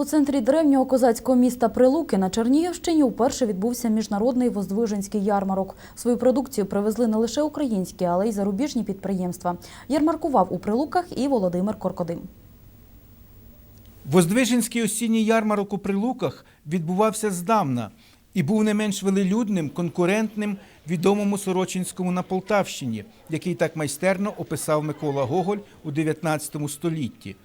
У центрі древнього козацького міста Прилуки на Чернігівщині вперше відбувся міжнародний воздвиженський ярмарок. Свою продукцію привезли не лише українські, але й зарубіжні підприємства. Ярмаркував у Прилуках і Володимир Коркодим. Воздвиженський осінній ярмарок у Прилуках відбувався здавна і був не менш велелюдним, конкурентним відомому Сорочинському на Полтавщині, який так майстерно описав Микола Гоголь у 19 столітті.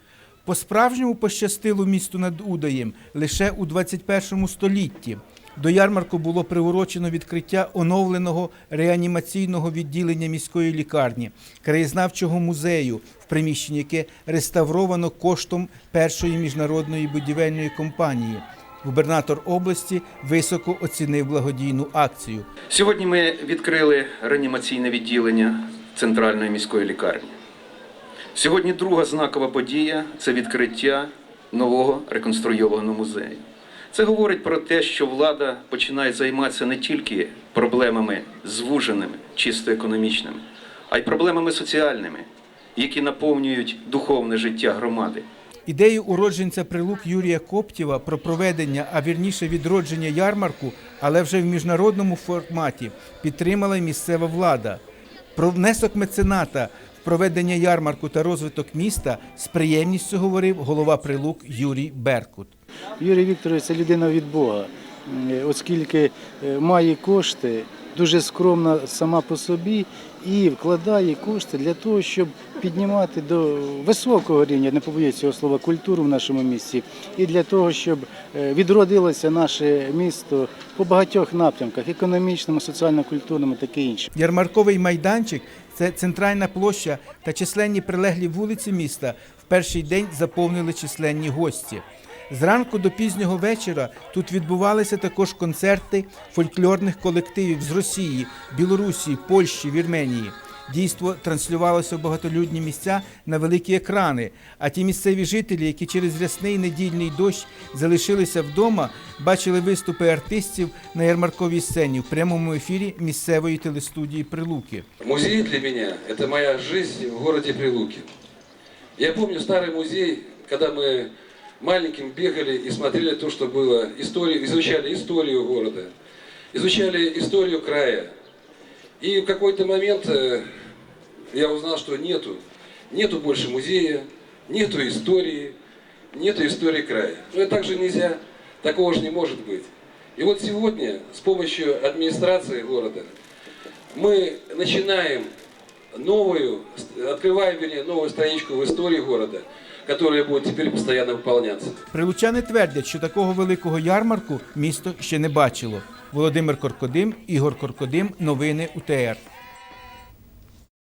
По-справжньому пощастило місту над Удаєм лише у 21 столітті. До ярмарку було приурочено відкриття оновленого реанімаційного відділення міської лікарні, краєзнавчого музею, в приміщенні, яке реставровано коштом першої міжнародної будівельної компанії. Губернатор області високо оцінив благодійну акцію. Сьогодні ми відкрили реанімаційне відділення центральної міської лікарні. Сьогодні друга знакова подія це відкриття нового реконструйованого музею. Це говорить про те, що влада починає займатися не тільки проблемами звуженими, чисто економічними, а й проблемами соціальними, які наповнюють духовне життя громади. Ідею уродженця прилук Юрія Коптєва про проведення, а вірніше відродження ярмарку, але вже в міжнародному форматі, підтримала місцева влада. Про внесок мецената проведення ярмарку та розвиток міста з приємністю говорив голова прилук Юрій Беркут. Юрій Вікторович це людина від Бога, оскільки е, має кошти, дуже скромна сама по собі і вкладає кошти для того, щоб піднімати до високого рівня, не побоюсь цього слова, культуру в нашому місті, і для того, щоб е, відродилося наше місто по багатьох напрямках економічному, соціально-культурному, таке інше. Ярмарковий майданчик це центральна площа та численні прилеглі вулиці міста в перший день заповнили численні гості. Зранку до пізнього вечора тут відбувалися також концерти фольклорних колективів з Росії, Білорусі, Польщі, Вірменії. Дійство транслювалося в багатолюдні місця на великі екрани. А ті місцеві жителі, які через рясний недільний дощ залишилися вдома, бачили виступи артистів на ярмарковій сцені в прямому ефірі місцевої телестудії Прилуки. Музей для меня – это моя жизнь в городе Прилуки. Я помню старый музей, когда мы маленьким бегали и смотрели то, что было, историю, изучали историю города, изучали историю края. И в какой-то момент э, я узнал, что нету, нету больше музея, нету истории, нету истории края. Но это также нельзя, такого же не может быть. И вот сегодня с помощью администрации города мы начинаем новую, открываем, вернее, новую страничку в истории города, которая будет теперь постоянно выполняться. Прилучани твердять, що такого великого ярмарку місто ще не бачило. Володимир Коркодим, Ігор Коркодим. Новини УТР.